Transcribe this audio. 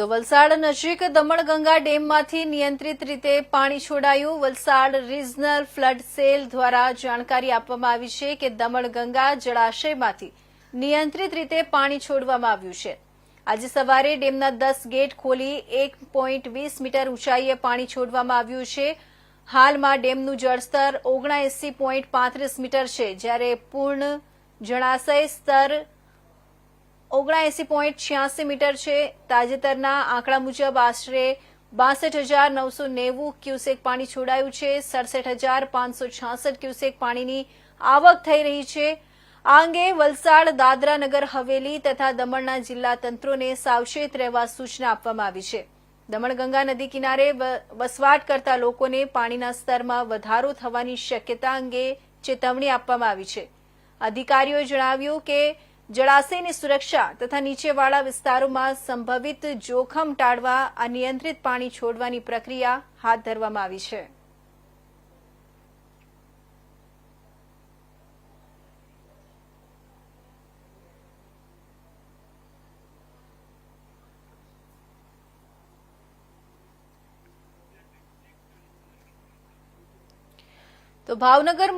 તો વલસાડ નજીક દમણગંગા ડેમમાંથી નિયંત્રિત રીતે પાણી છોડાયું. વલસાડ રિજનલ ફ્લડ સેલ દ્વારા જાણકારી આપવામાં આવી છે કે દમણગંગા જળાશયમાંથી નિયંત્રિત રીતે પાણી છોડવામાં આવ્યું છે. આજે સવારે ડેમના દસ ગેટ ખોલી એક વીસ મીટર ઊંચાઈએ પાણી છોડવામાં આવ્યું છે. હાલમાં ડેમનું જળસ્તર ઓગણએસી પોઈન્ટ પાંત્રીસ મીટર છે, જ્યારે પૂર્ણ જળાશય સ્તર ઓગણએસી પોઈન્ટ છ્યાસી મીટર છે. તાજેતરના આંકડા મુજબ આશરે બાસઠ હજાર નવસો નેવું ક્યુસેક પાણી છોડાયું છે. સડસઠ હજાર પાંચસો છાસઠ ક્યુસેક પાણીની આવક થઈ રહી છે. આ અંગે વલસાડ, દાદરા નગર, હવેલી તથા દમણના જિલ્લા તંત્રોને સાવચેત રહેવા સૂચના આપવામાં આવી છે. દમણગંગા નદી કિનારે વસવાટ કરતા લોકોને પાણીના સ્તરમાં વધારો થવાની શક્યતા અંગે ચેતવણી આપવામાં આવી છે. અધિકારીઓએ જણાવ્યું કે જળાશયની સુરક્ષા તથા નીચેવાળા વિસ્તારોમાં સંભવિત જોખમ ટાળવા અનિયંત્રિત નિયંત્રિત પાણી છોડવાની પ્રક્રિયા હાથ ધરવામાં આવી છે. તો ભાવનગર